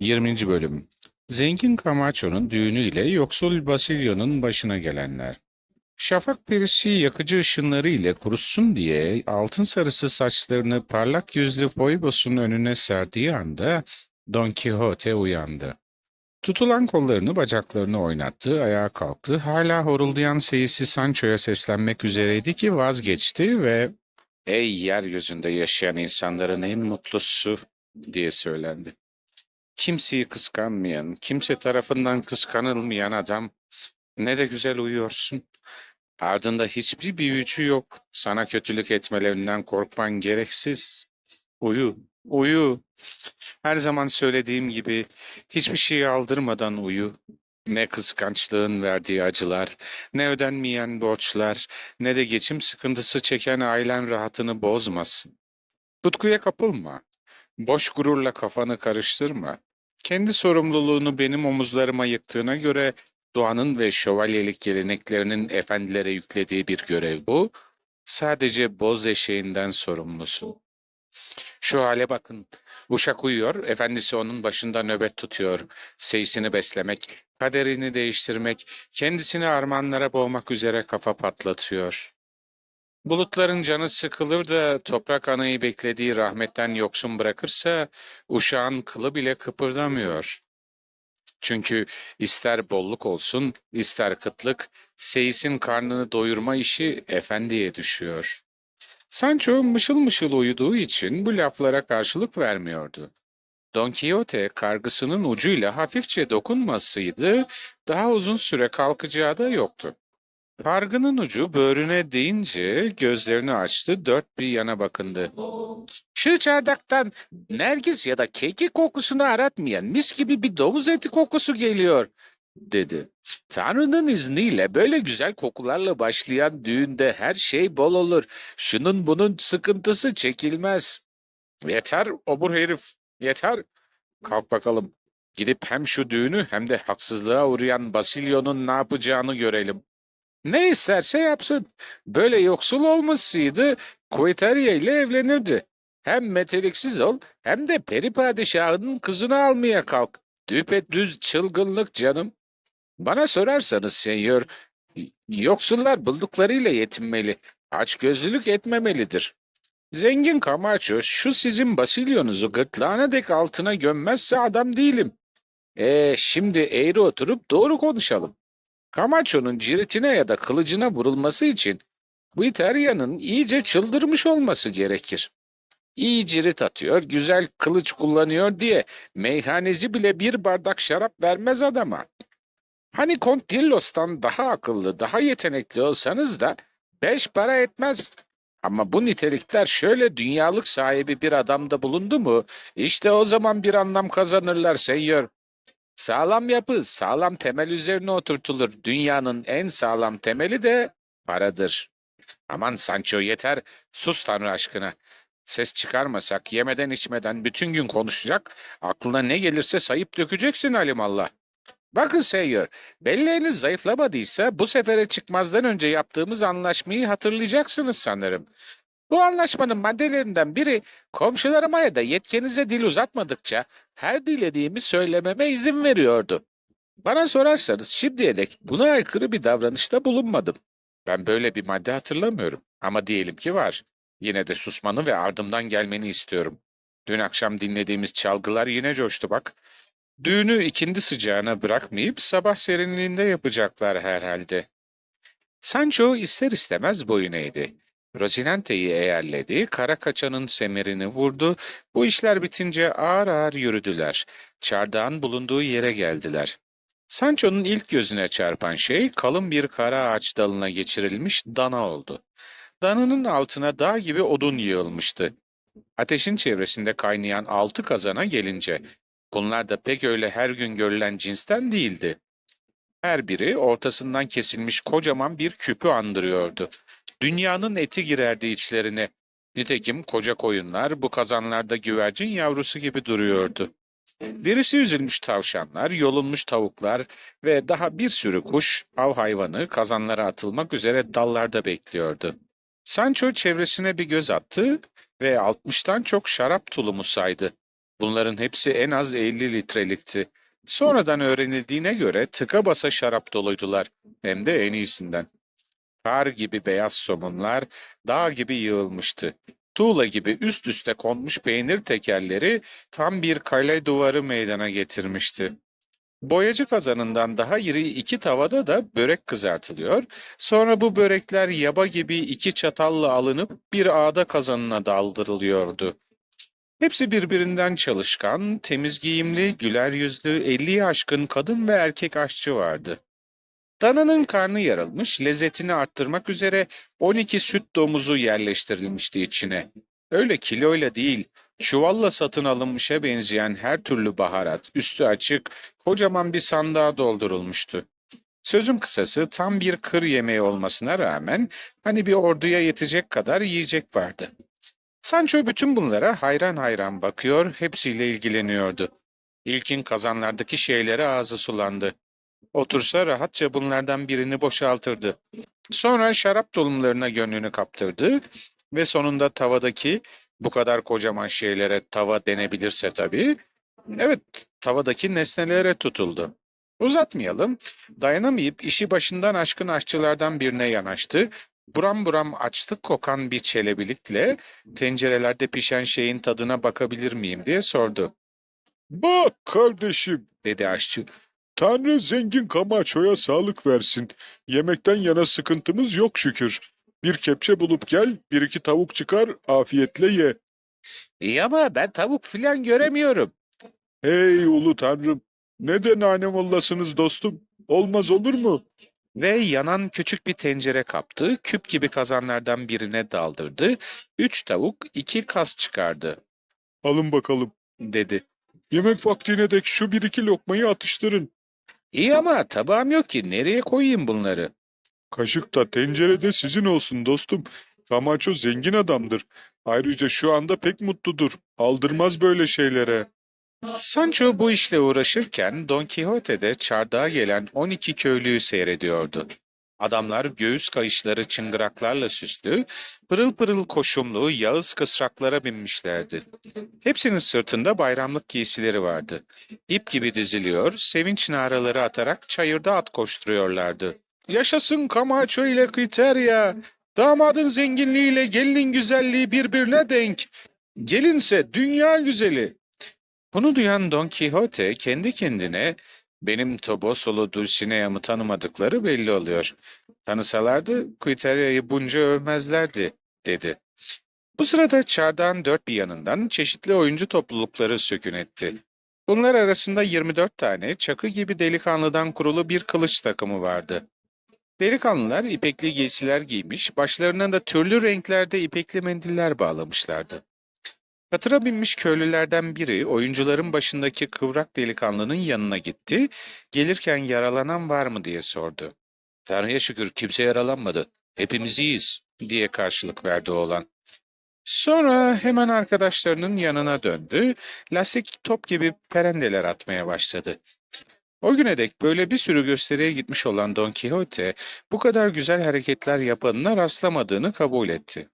20. Bölüm Zengin Camacho'nun düğünüyle yoksul Basilio'nun başına gelenler. Şafak perisi yakıcı ışınları ile kurutsun diye altın sarısı saçlarını parlak yüzlü Phoebus'un önüne serdiği anda Don Quixote uyandı. Tutulan kollarını bacaklarını oynattı, ayağa kalktı. Hala horuldayan seyisi Sancho'ya seslenmek üzereydi ki vazgeçti ve ''Ey yeryüzünde yaşayan insanların en mutlusu'' diye söylendi. Kimseyi kıskanmayan, kimse tarafından kıskanılmayan adam, ne de güzel uyuyorsun. Ardında hiçbir büyücü yok. Sana kötülük etmelerinden korkman gereksiz. Uyu, uyu. Her zaman söylediğim gibi hiçbir şeyi aldırmadan uyu. Ne kıskançlığın verdiği acılar, ne ödenmeyen borçlar, ne de geçim sıkıntısı çeken ailen rahatını bozmasın. Tutkuya kapılma. Boş gururla kafanı karıştırma. Kendi sorumluluğunu benim omuzlarıma yıktığına göre doğanın ve şövalyelik geleneklerinin efendilere yüklediği bir görev bu. Sadece boz eşeğinden sorumlusun. Şu hale bakın. Uşak uyuyor, efendisi onun başında nöbet tutuyor. Seyisini beslemek, kaderini değiştirmek, kendisini armağanlara boğmak üzere kafa patlatıyor. Bulutların canı sıkılır da toprak anayı beklediği rahmetten yoksun bırakırsa uşağın kılı bile kıpırdamıyor. Çünkü ister bolluk olsun, ister kıtlık, seyisin karnını doyurma işi efendiye düşüyor. Sancho mışıl mışıl uyuduğu için bu laflara karşılık vermiyordu. Don Quixote kargısının ucuyla hafifçe dokunmasıydı, daha uzun süre kalkacağı da yoktu. Kargının ucu böğrüne değince gözlerini açtı, dört bir yana bakındı. Şu çardaktan nergis ya da kekik kokusunu aratmayan mis gibi bir domuz eti kokusu geliyor, dedi. Tanrı'nın izniyle böyle güzel kokularla başlayan düğünde her şey bol olur. Şunun bunun sıkıntısı çekilmez. Yeter obur herif, yeter. Kalk bakalım. Gidip hem şu düğünü hem de haksızlığa uğrayan Basilio'nun ne yapacağını görelim. Ne isterse yapsın. Böyle yoksul olmasıydı, Quiteria ile evlenirdi. Hem meteliksiz ol, hem de peri padişahının kızını almaya kalk. Düpedüz çılgınlık canım. Bana sorarsanız senyor, yoksullar bulduklarıyla yetinmeli, açgözlülük etmemelidir. Zengin Camacho, şu sizin Basilio'nuzu gırtlağına dek altına gömmezse adam değilim. E şimdi eğri oturup doğru konuşalım. Camacho'nun ciritine ya da kılıcına vurulması için Quiteria'nın iyice çıldırmış olması gerekir. İyi cirit atıyor, güzel kılıç kullanıyor diye meyhaneci bile bir bardak şarap vermez adama. Hani Kont Dillos'tan daha akıllı, daha yetenekli olsanız da beş para etmez. Ama bu nitelikler şöyle dünyalık sahibi bir adamda bulundu mu, işte o zaman bir anlam kazanırlar senyor. Sağlam yapı, sağlam temel üzerine oturtulur. Dünyanın en sağlam temeli de paradır. Aman Sancho yeter, sus Tanrı aşkına. Ses çıkarmasak, yemeden içmeden bütün gün konuşacak, aklına ne gelirse sayıp dökeceksin alimallah. Bakın seyyör, belleğiniz zayıflamadıysa bu sefere çıkmazdan önce yaptığımız anlaşmayı hatırlayacaksınız sanırım. Bu anlaşmanın maddelerinden biri komşularıma ya da yetkenize dil uzatmadıkça her dilediğimi söylememe izin veriyordu. Bana sorarsanız şimdiye dek buna aykırı bir davranışta bulunmadım. Ben böyle bir madde hatırlamıyorum ama diyelim ki var. Yine de susmanı ve ardımdan gelmeni istiyorum. Dün akşam dinlediğimiz çalgılar yine coştu bak. Düğünü ikindi sıcağına bırakmayıp sabah serinliğinde yapacaklar herhalde. Sancho ister istemez boyun eğdi. Rosinante'yi eğerledi, kara kaçanın semerini vurdu. Bu işler bitince ağır ağır yürüdüler. Çardağın bulunduğu yere geldiler. Sancho'nun ilk gözüne çarpan şey kalın bir kara ağaç dalına geçirilmiş dana oldu. Dananın altına dağ gibi odun yığılmıştı. Ateşin çevresinde kaynayan altı kazana gelince, bunlar da pek öyle her gün görülen cinsten değildi. Her biri ortasından kesilmiş kocaman bir küpü andırıyordu. Dünyanın eti girerdi içlerine. Nitekim koca koyunlar bu kazanlarda güvercin yavrusu gibi duruyordu. Derisi üzülmüş tavşanlar, yolunmuş tavuklar ve daha bir sürü kuş, av hayvanı kazanlara atılmak üzere dallarda bekliyordu. Sancho çevresine bir göz attı ve altmıştan çok şarap tulumu saydı. Bunların hepsi en az 50 litrelikti. Sonradan öğrenildiğine göre tıka basa şarap doluydular. Hem de en iyisinden. Kar gibi beyaz somunlar dağ gibi yığılmıştı. Tuğla gibi üst üste konmuş peynir tekerleri tam bir kale duvarı meydana getirmişti. Boyacı kazanından daha iri iki tavada da börek kızartılıyor. Sonra bu börekler yaba gibi iki çatalla alınıp bir ağda kazanına daldırılıyordu. Hepsi birbirinden çalışkan, temiz giyimli, güler yüzlü, elliyi aşkın kadın ve erkek aşçı vardı. Dananın karnı yarılmış, lezzetini arttırmak üzere 12 süt domuzu yerleştirilmişti içine. Öyle kiloyla değil, çuvalla satın alınmışa benzeyen her türlü baharat, üstü açık, kocaman bir sandığa doldurulmuştu. Sözün kısası tam bir kır yemeği olmasına rağmen hani bir orduya yetecek kadar yiyecek vardı. Sancho bütün bunlara hayran hayran bakıyor, hepsiyle ilgileniyordu. İlkin kazanlardaki şeylere ağzı sulandı. Otursa rahatça bunlardan birini boşaltırdı. Sonra şarap dolumlarına gönlünü kaptırdı ve sonunda tavadaki bu kadar kocaman şeylere tava denebilirse tabii, evet tavadaki nesnelere tutuldu. Uzatmayalım, dayanamayıp işi başından aşkın aşçılardan birine yanaştı. Buram buram açlık kokan bir çelebilikle tencerelerde pişen şeyin tadına bakabilir miyim diye sordu. Bak kardeşim, Dedi aşçı. Tanrı zengin Kamaço'ya sağlık versin. Yemekten yana sıkıntımız yok şükür. Bir kepçe bulup gel, bir iki tavuk çıkar, afiyetle ye. İyi ama ben tavuk filan göremiyorum. Hey ulu tanrım, ne de nane mollasınız dostum. Olmaz olur mu? Ve yanan küçük bir tencere kaptı, küp gibi kazanlardan birine daldırdı. Üç tavuk, iki kas çıkardı, Alın bakalım. dedi. Yemek vaktine dek şu bir iki lokmayı atıştırın. İyi ama tabağım yok ki, nereye koyayım bunları? Kaşık da tencere de sizin olsun dostum. Kamaço zengin adamdır. Ayrıca şu anda pek mutludur. Aldırmaz böyle şeylere. Sancho bu işle uğraşırken Don Quixote de çardağa gelen 12 köylüyü seyrediyordu. Adamlar göğüs kayışları çıngıraklarla süslü, pırıl pırıl koşumlu yağız kısraklara binmişlerdi. Hepsinin sırtında bayramlık giysileri vardı. İp gibi diziliyor, sevinç naraları atarak çayırda at koşturuyorlardı. Yaşasın Camacho ile Quiteria! Damadın zenginliğiyle gelinin güzelliği birbirine denk. Gelinse dünya güzeli. Bunu duyan Don Quixote kendi kendine benim Tobosolu Dulcinea'mı tanımadıkları belli oluyor. Tanısalardı Quiteria'yı bunca övmezlerdi dedi. Bu sırada çardağın dört bir yanından çeşitli oyuncu toplulukları sökün etti. Bunlar arasında 24 tane çakı gibi delikanlıdan kurulu bir kılıç takımı vardı. Delikanlılar ipekli giysiler giymiş, başlarına da türlü renklerde ipekli mendiller bağlamışlardı. Katıra binmiş köylülerden biri oyuncuların başındaki kıvrak delikanlının yanına gitti, gelirken yaralanan var mı diye sordu. Tanrı'ya şükür kimse yaralanmadı, hepimiz iyiyiz diye karşılık verdi oğlan. Sonra hemen arkadaşlarının yanına döndü, lastik top gibi perendeler atmaya başladı. O güne dek böyle bir sürü gösteriye gitmiş olan Don Quixote, bu kadar güzel hareketler yapanına rastlamadığını kabul etti.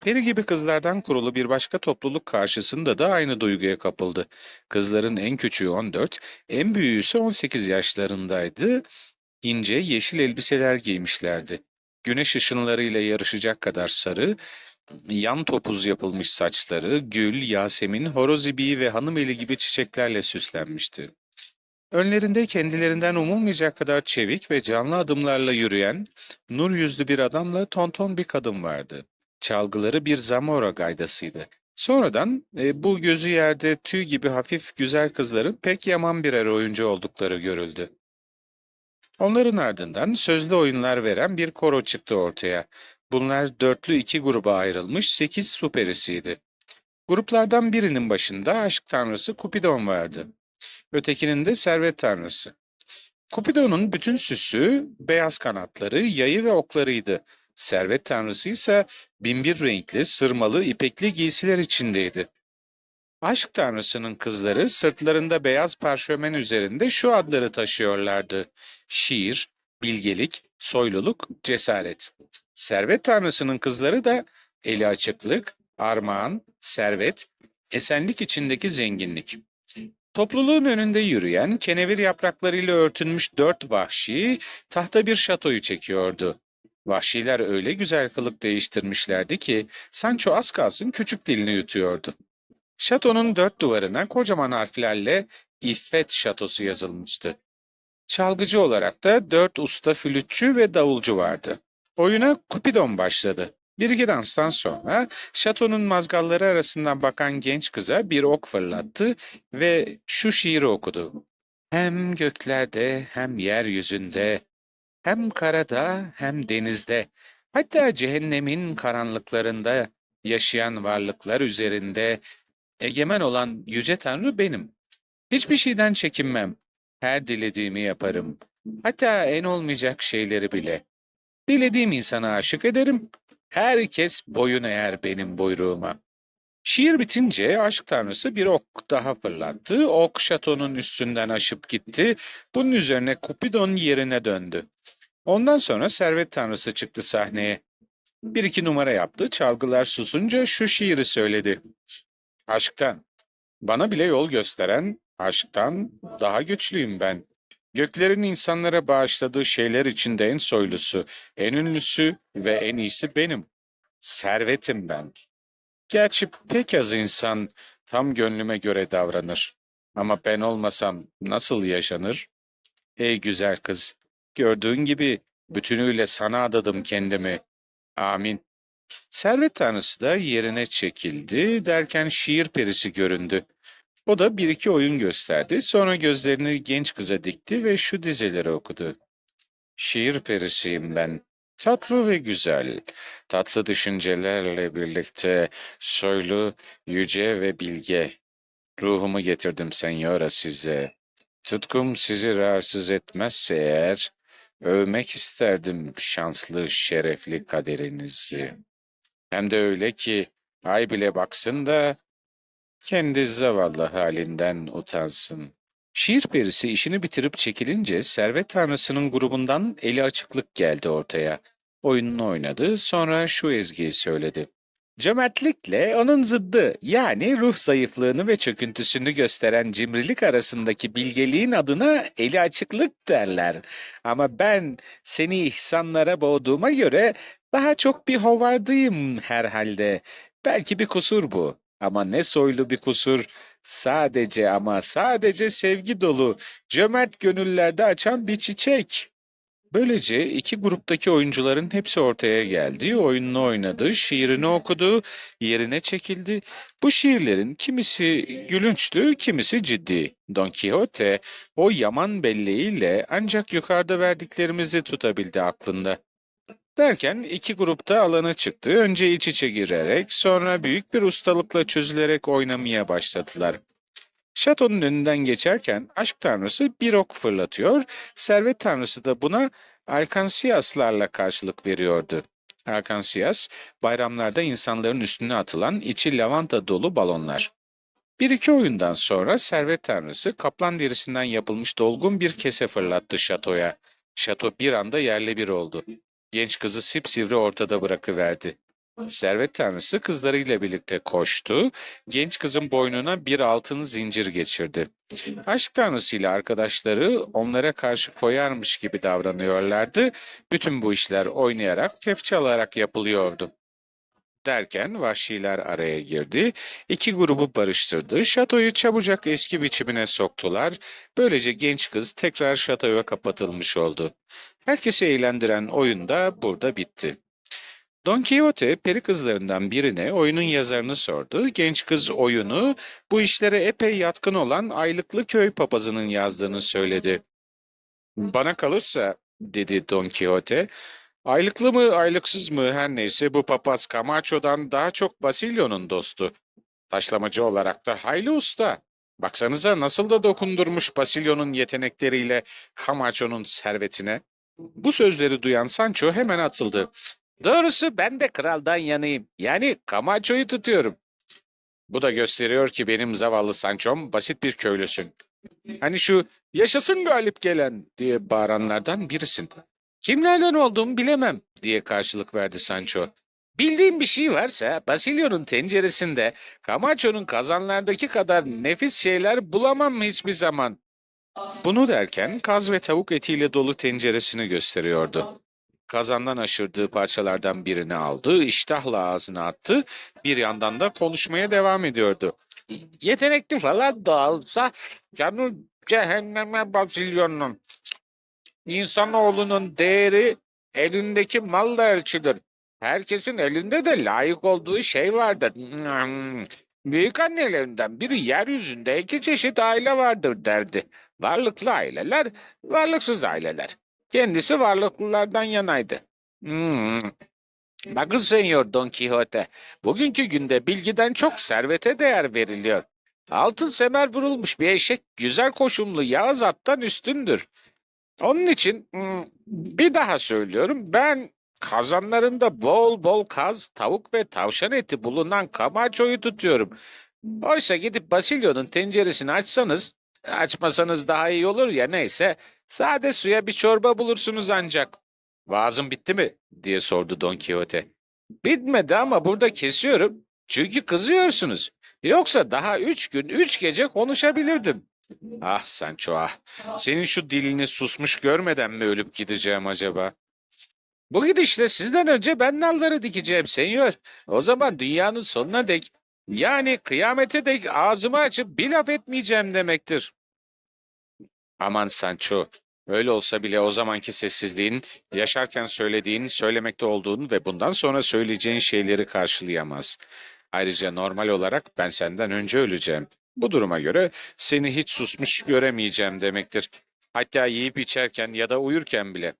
Peri gibi kızlardan kurulu bir başka topluluk karşısında da aynı duyguya kapıldı. Kızların en küçüğü 14, en büyüğü ise 18 yaşlarındaydı. İnce yeşil elbiseler giymişlerdi. Güneş ışınlarıyla yarışacak kadar sarı, yan topuz yapılmış saçları, gül, yasemin, horoz ibiği ve hanım eli gibi çiçeklerle süslenmişti. Önlerinde kendilerinden umulmayacak kadar çevik ve canlı adımlarla yürüyen, nur yüzlü bir adamla tonton bir kadın vardı. Çalgıları bir Zamora gaydasıydı. Sonradan e, bu gözü yerde tüy gibi hafif güzel kızların pek yaman birer oyuncu oldukları görüldü. Onların ardından sözlü oyunlar veren bir koro çıktı ortaya. Bunlar dörtlü iki gruba ayrılmış sekiz su perisiydi. Gruplardan birinin başında aşk tanrısı Kupidon vardı. Ötekinin de servet tanrısı. Kupidon'un bütün süsü beyaz kanatları, yayı ve oklarıydı. Servet tanrısı ise binbir renkli, sırmalı, ipekli giysiler içindeydi. Aşk tanrısının kızları sırtlarında beyaz parşömen üzerinde şu adları taşıyorlardı. Şiir, bilgelik, soyluluk, cesaret. Servet tanrısının kızları da eli açıklık, armağan, servet, Esenlik içindeki zenginlik. Topluluğun önünde yürüyen, kenevir yapraklarıyla örtülmüş dört vahşi, tahta bir şatoyu çekiyordu. Vahşiler öyle güzel kılık değiştirmişlerdi ki, Sancho az kalsın küçük dilini yutuyordu. Şatonun dört duvarına kocaman harflerle İffet Şatosu yazılmıştı. Çalgıcı olarak da dört usta flütçü ve davulcu vardı. Oyuna Kupidon başladı. Bir iki danstan sonra şatonun mazgalları arasından bakan genç kıza bir ok fırlattı ve şu şiiri okudu. Hem göklerde hem yeryüzünde, hem karada hem denizde, hatta cehennemin karanlıklarında yaşayan varlıklar üzerinde egemen olan yüce tanrı benim. Hiçbir şeyden çekinmem. Her dilediğimi yaparım. Hatta en olmayacak şeyleri bile. Dilediğim insana aşık ederim. Herkes boyun eğer benim buyruğuma. Şiir bitince aşk tanrısı bir ok daha fırlattı. Ok şatonun üstünden aşıp gitti. Bunun üzerine Kupidon yerine döndü. Ondan sonra servet tanrısı çıktı sahneye. Bir iki numara yaptı. Çalgılar susunca şu şiiri söyledi. Aşktan. Bana bile yol gösteren aşktan daha güçlüyüm ben. Göklerin insanlara bağışladığı şeyler içinde en soylusu, en ünlüsü ve en iyisi benim. Servetim ben. Gerçi pek az insan tam gönlüme göre davranır. Ama ben olmasam nasıl yaşanır? Ey güzel kız, gördüğün gibi bütünüyle sana adadım kendimi. Amin. Servet tanrısı da yerine çekildi derken şiir perisi göründü. O da bir iki oyun gösterdi. Sonra gözlerini genç kıza dikti ve şu dizeleri okudu. Şiir perisiyim ben. Tatlı ve güzel. Tatlı düşüncelerle birlikte soylu, yüce ve bilge. Ruhumu getirdim senyora size. Tutkum sizi rahatsız etmezse eğer, övmek isterdim şanslı, şerefli kaderinizi. Hem de öyle ki, ay bile baksın da kendi zavallı halinden utansın. Şiir perisi işini bitirip çekilince servet tanrısının grubundan eli açıklık geldi ortaya. Oyununu oynadı, sonra şu ezgiyi söyledi. Cömertlikle onun zıddı yani ruh zayıflığını ve çöküntüsünü gösteren cimrilik arasındaki bilgeliğin adına eli açıklık derler. Ama ben seni ihsanlara boğduğuma göre daha çok bir hovardıyım herhalde. Belki bir kusur bu. Ama ne soylu bir kusur. Sadece ama sadece sevgi dolu, cömert gönüllerde açan bir çiçek. Böylece iki gruptaki oyuncuların hepsi ortaya geldi, oyununu oynadı, şiirini okudu, yerine çekildi. Bu şiirlerin kimisi gülünçtü, kimisi ciddi. Don Quixote o yaman belleğiyle ancak yukarıda verdiklerimizi tutabildi aklında. Derken iki grupta alana çıktı. Önce iç içe girerek, sonra büyük bir ustalıkla çözülerek oynamaya başladılar. Şatonun önünden geçerken aşk tanrısı bir ok fırlatıyor, servet tanrısı da buna alkansiyaslarla karşılık veriyordu. Alkansiyas, bayramlarda insanların üstüne atılan içi lavanta dolu balonlar. Bir iki oyundan sonra servet tanrısı kaplan derisinden yapılmış dolgun bir kese fırlattı şatoya. Şato bir anda yerle bir oldu. Genç kızı sipsivri ortada bırakıverdi. Servet tanrısı kızlarıyla birlikte koştu, genç kızın boynuna bir altın zincir geçirdi. Aşk tanrısıyla arkadaşları onlara karşı koyarmış gibi davranıyorlardı. Bütün bu işler oynayarak, tef çalarak yapılıyordu. Derken vahşiler araya girdi, iki grubu barıştırdı, şatoyu çabucak eski biçimine soktular. Böylece genç kız tekrar şatoya kapatılmış oldu. Herkesi eğlendiren oyun da burada bitti. Don Quixote peri kızlarından birine oyunun yazarını sordu. Genç kız oyunu bu işlere epey yatkın olan aylıklı köy papazının yazdığını söyledi. Bana kalırsa dedi Don Quixote, aylıklı mı aylıksız mı her neyse bu papaz Camacho'dan daha çok Basilio'nun dostu. Taşlamacı olarak da hayli usta. Baksanıza nasıl da dokundurmuş Basilio'nun yetenekleriyle Camacho'nun servetine. Bu sözleri duyan Sancho hemen atıldı. Doğrusu ben de kraldan yanayım. Yani Camacho'yu tutuyorum. Bu da gösteriyor ki benim zavallı Sancho'm basit bir köylüsün. Hani şu yaşasın galip gelen diye bağıranlardan birisin. Kimlerden olduğumu bilemem diye karşılık verdi Sancho. Bildiğim bir şey varsa Basilio'nun tenceresinde Camacho'nun kazanlardaki kadar nefis şeyler bulamam hiçbir zaman. Bunu derken kaz ve tavuk etiyle dolu tenceresini gösteriyordu. Kazandan aşırdığı parçalardan birini aldı, iştahla ağzına attı, bir yandan da konuşmaya devam ediyordu. Yetenekli falan da olsa canı cehenneme Basilio'nun. İnsanoğlunun değeri elindeki malla ölçülür. Herkesin elinde de layık olduğu şey vardır. Hmm. Büyük annelerinden biri yeryüzünde iki çeşit aile vardır derdi. Varlıklı aileler, varlıksız aileler. Kendisi varlıklılardan yanaydı. Hmm. Bakın Senyor Don Quixote, bugünkü günde bilgiden çok servete değer veriliyor. Altın semer vurulmuş bir eşek güzel koşumlu yağız attan üstündür. Onun için hmm, bir daha söylüyorum ben kazanlarında bol bol kaz, tavuk ve tavşan eti bulunan kamaçoyu tutuyorum. Oysa gidip Basilio'nun tenceresini açsanız, açmasanız daha iyi olur ya neyse, sade suya bir çorba bulursunuz ancak. Vaazın bitti mi? diye sordu Don Quixote. Bitmedi ama burada kesiyorum. Çünkü kızıyorsunuz. Yoksa daha üç gün, üç gece konuşabilirdim. Ah Sancho ah. Senin şu dilini susmuş görmeden mi ölüp gideceğim acaba? Bu gidişle sizden önce ben nalları dikeceğim senyor. O zaman dünyanın sonuna dek, yani kıyamete dek ağzımı açıp bir laf etmeyeceğim demektir. Aman Sancho, öyle olsa bile o zamanki sessizliğin, yaşarken söylediğin, söylemekte olduğun ve bundan sonra söyleyeceğin şeyleri karşılayamaz. Ayrıca normal olarak ben senden önce öleceğim. Bu duruma göre seni hiç susmuş göremeyeceğim demektir. Hatta yiyip içerken ya da uyurken bile.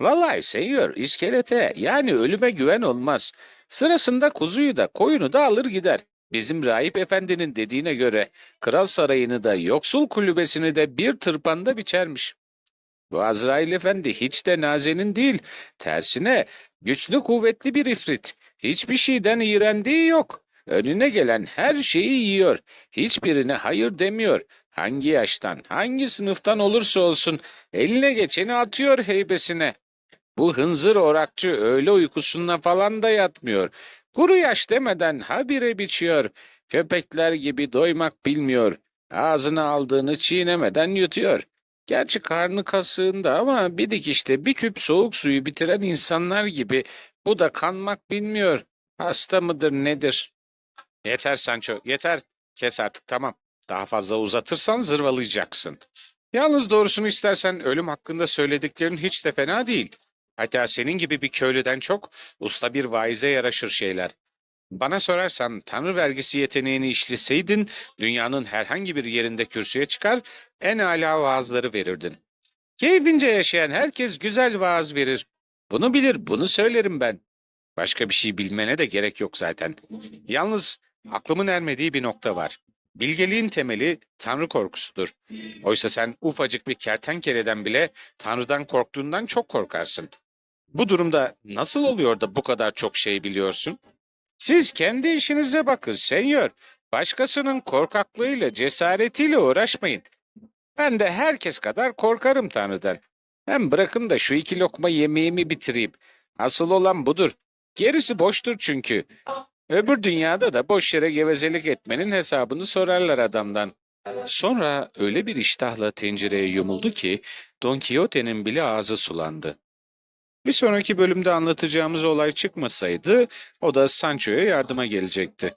Vallahi senyor, iskelete yani ölüme güven olmaz. Sırasında kuzuyu da koyunu da alır gider. Bizim rahip efendinin dediğine göre kral sarayını da yoksul kulübesini de bir tırpanda biçermiş. Bu Azrail efendi hiç de nazenin değil. Tersine güçlü kuvvetli bir ifrit. Hiçbir şeyden iğrendiği yok. Önüne gelen her şeyi yiyor. Hiçbirine hayır demiyor. Hangi yaştan, hangi sınıftan olursa olsun eline geçeni atıyor heybesine. Bu hınzır orakçı öğle uykusuna falan da yatmıyor. Kuru yaş demeden habire biçiyor. Köpekler gibi doymak bilmiyor. Ağzına aldığını çiğnemeden yutuyor. Gerçi karnı kasığında ama bir dikişte bir küp soğuk suyu bitiren insanlar gibi bu da kanmak bilmiyor. Hasta mıdır nedir? Yeter Sancho, yeter. Kes artık tamam. Daha fazla uzatırsan zırvalayacaksın. Yalnız doğrusunu istersen ölüm hakkında söylediklerin hiç de fena değil. Hatta senin gibi bir köylüden çok usta bir vaize yaraşır şeyler. Bana sorarsan tanrı vergisi yeteneğini işleseydin dünyanın herhangi bir yerinde kürsüye çıkar en âlâ vaazları verirdin. Keyfince yaşayan herkes güzel vaaz verir. Bunu bilir, bunu söylerim ben. Başka bir şey bilmene de gerek yok zaten. Yalnız aklımın ermediği bir nokta var. Bilgeliğin temeli tanrı korkusudur. Oysa sen ufacık bir kertenkeleden bile tanrıdan korktuğundan çok korkarsın. Bu durumda nasıl oluyor da bu kadar çok şey biliyorsun? Siz kendi işinize bakın senyor. Başkasının korkaklığıyla, cesaretiyle uğraşmayın. Ben de herkes kadar korkarım Tanrı'dan. Hem bırakın da şu iki lokma yemeğimi bitireyim. Asıl olan budur. Gerisi boştur çünkü. Öbür dünyada da boş yere gevezelik etmenin hesabını sorarlar adamdan. Sonra öyle bir iştahla tencereye yumuldu ki Don Quixote'nin bile ağzı sulandı. Bir sonraki bölümde anlatacağımız olay çıkmasaydı o da Sancho'ya yardıma gelecekti.